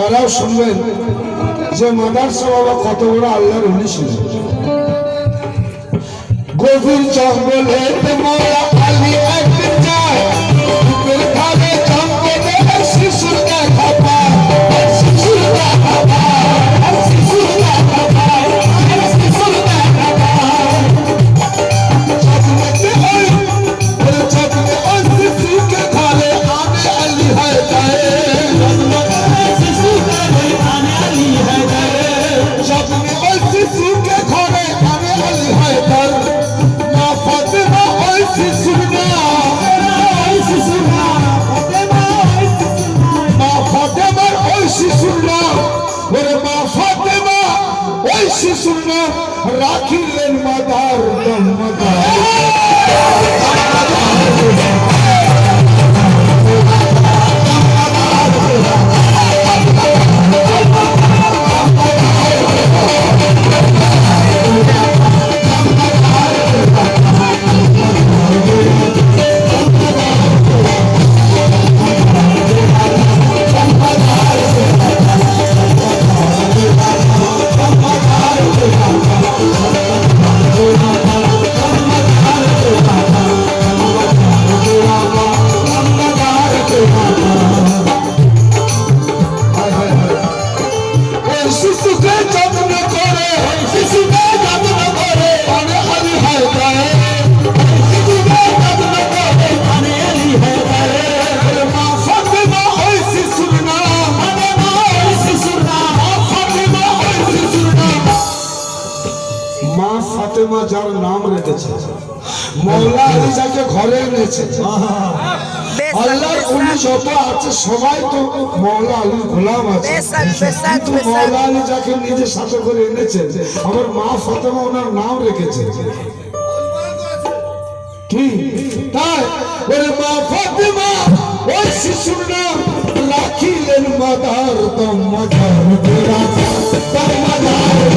তারাও শুনবেন যে মাদার বাবা কত বড় আল্লাহর উনি ছিলেন গভীর জঙ্গলে মোরা আলিয়া মৌলা আলিজাকে ঘরে এনেছে। আল্লাহর সবাই তো মৌলা আলীর গোলাম যাকে নিজে সাথে করে এনেছে আমার মা ফাতেমা ওনার নাম রেখেছে। কি? তাই? ওরে মা ফাতেমা ওই শিশুর নাম রাখিলেন মাদার তম্মাদার তম্মাদার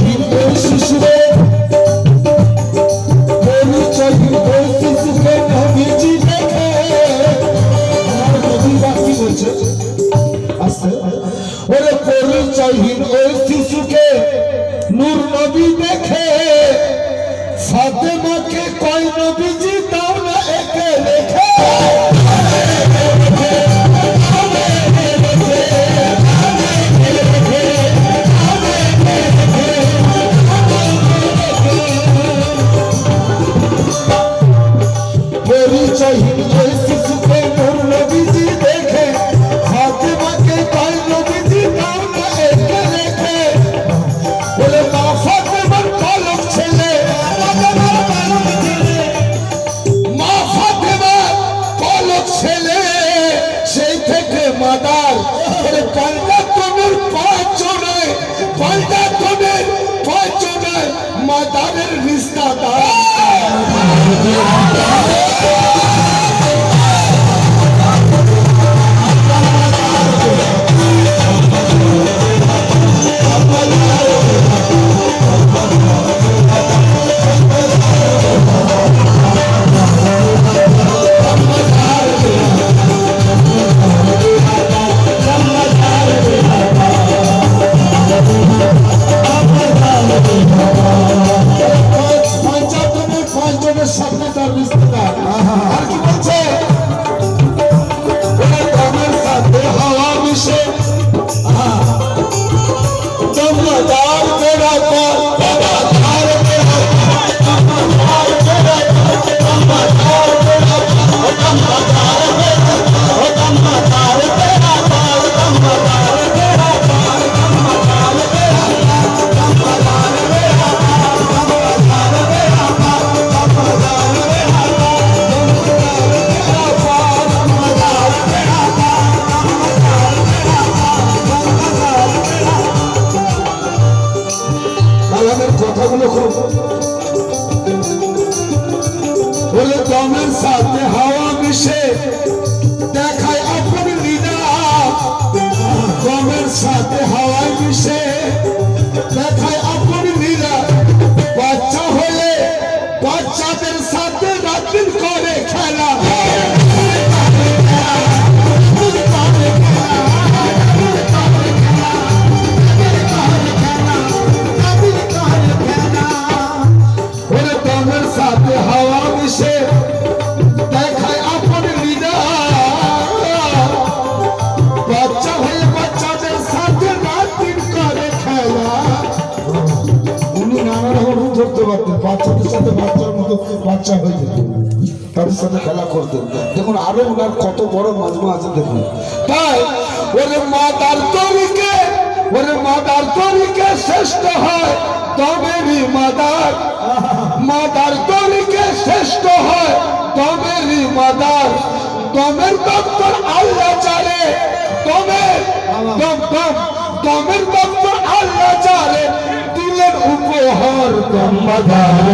হিন্দু শিশুরে পরিচয় হিন্দু শিশুকে নবীজি আমার নবী বাকি বলছে আস্তে ওরে পরিচয় হিন্দু خلق বাচ্চা হয়ে যেত। তাদের সাথে খেলা করতেন দেখুন, আরও ওনার কত বড় মাজমা আছে, দেখুন। তাই ওরে মা তার তরিকে, ওরে মা তার তরিকে শ্রেষ্ঠ হয়। তবে রি মাদার মা তার তরিকে শ্রেষ্ঠ হয়। তবে রি মাদার তবে দপ্তর আল্লাহ চালে তবে দম। দমের দম্ভ আল্লাহ জানে দিলের উপহার দম্বাধার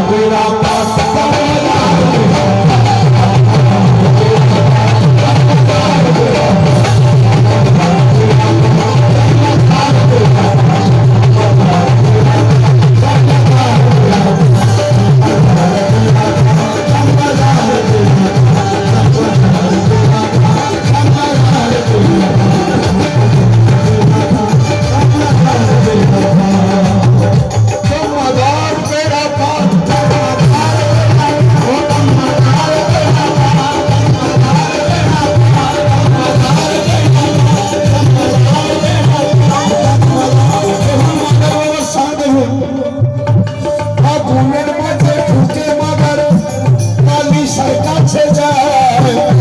제자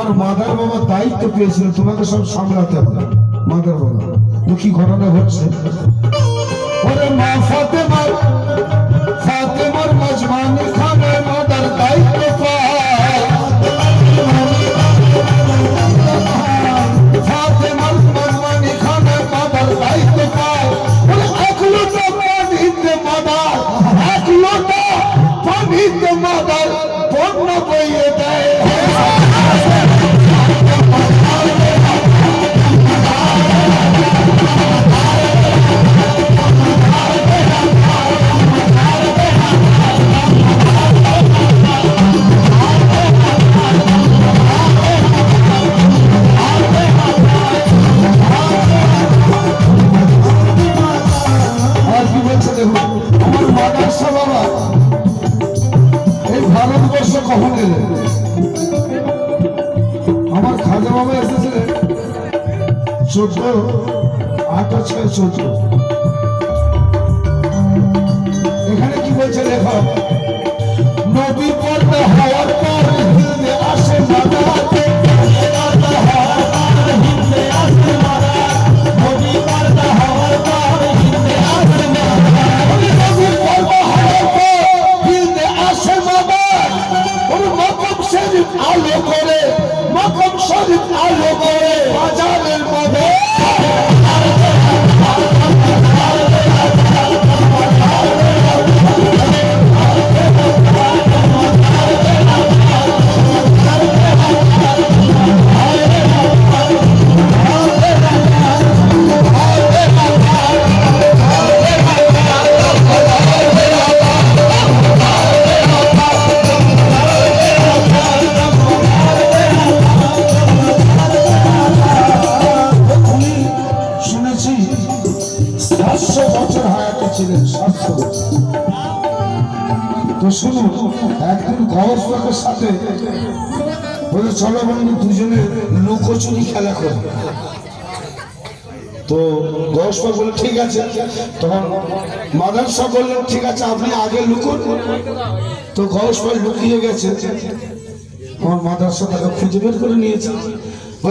তোমার মাদার বাবা দায়িত্ব পেয়েছিল, তোমাকে সব সামলাতে হবে। মাদার বাবা, দুঃখী ঘটনা ঘটছে। ওরে মা ফাতেমার ফাতেমার মাজমানি খা। সচু এখানে কি বলছে লেখা নবী পর্দা হওয়ার পর হিন্দে আসে মাদাতে আলো করে মকম শরীফ আলো করে। একদিন সাথে বলে চলো বন্ধু, দুজনে লুকোচুরি খেলা করব তো বলে, ঠিক আছে। তখন ঠিক আছে, আপনি আগে লুকুন। তো গহস্বাক লুকিয়ে গেছে। আমার মাদারসা তাকে খুঁজে বের করে নিয়েছে।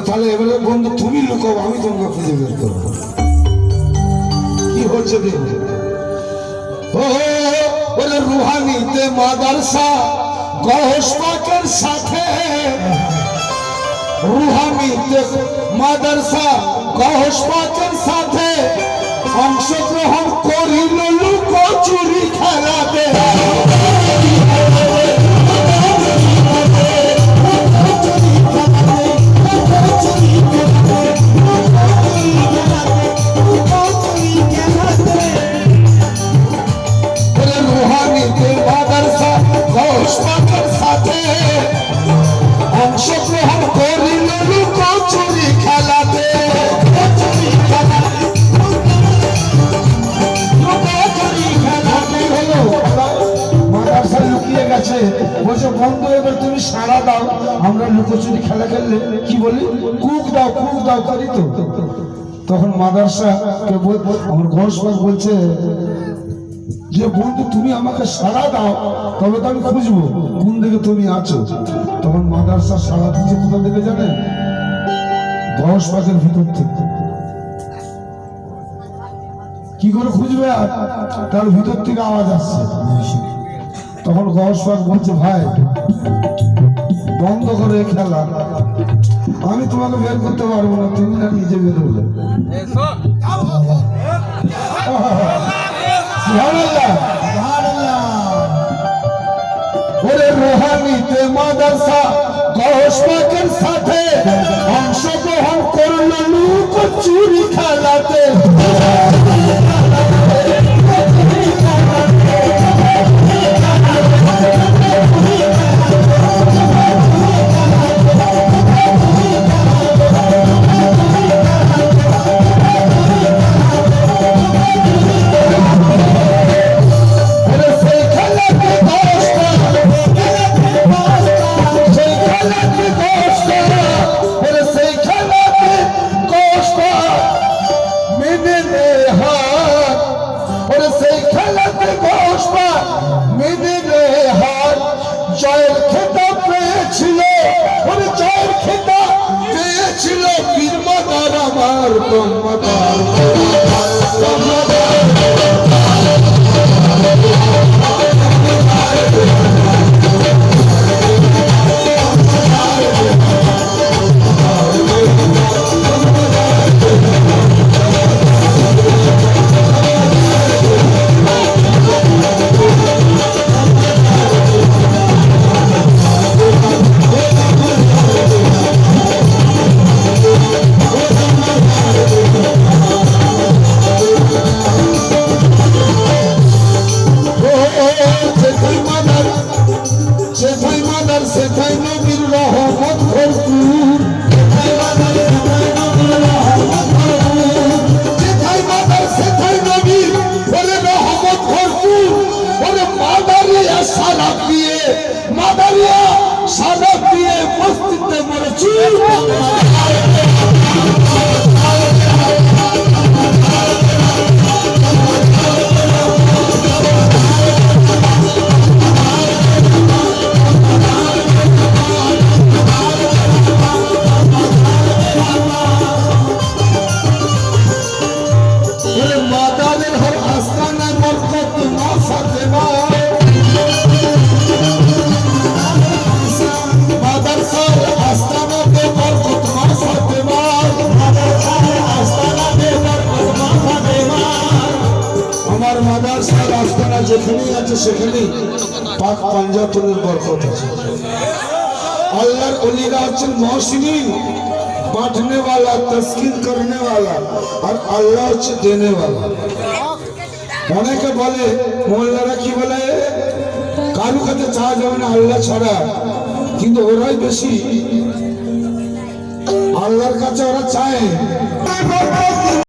তাহলে এবারে বন্ধু, তুমি লুকাও আমি তোমাকে খুঁজে বের করব। কি হচ্ছে দেখবে রুহানিতে মাদারসা গহস্পাকের সাথে রুহানিতে মাদারসা গহস্পাকের সাথে অংশগ্রহণ কুক দাও কুক দাও করি তো। তখন মাদারসা আমার ঘোষবাগ বলছে, যে বন্ধু তুমি আমাকে সাড়া দাও, তবে তো আমি খুঁজবো কোন দিকে তুমি আছো। তখন মাদারসা সাড়া দিচ্ছে কোথা থেকে দশ পাখের ভিতর থেকে। কি করে খুঁজবে আর? তার ভিতর থেকে আওয়াজ আসছে। তখন গহসবাগ বলছে, ভাই বন্ধ করে খেলা আমি তোমাকে বের করতে পারব না, তুমি না নিজে মাদ্রাসা গহসবাগের সাথে অংশগ্রহণ লুক চুরি খেলাতে। গহসবাগ মেনে নে হাত জয়ের খেতাব পেয়েছিল ওরে জয়ের খেতাব পেয়েছিল মস্তিতে যেখানেই আছে, সেখানেই পাক পাঞ্জাতনের বরকত আছে। আল্লাহর অলিরা হচ্ছেন মহসিনী বাঁটনেওয়ালা তস্কির করনেওয়ালা, আর আল্লাহ হচ্ছে দেনেওয়ালা। অনেকে বলে, মোল্লারা কি বলে? কারু কাছে চাওয়া যাবে না আল্লাহ ছাড়া, কিন্তু ওরাই বেশি। আল্লাহর কাছে ওরা চায়।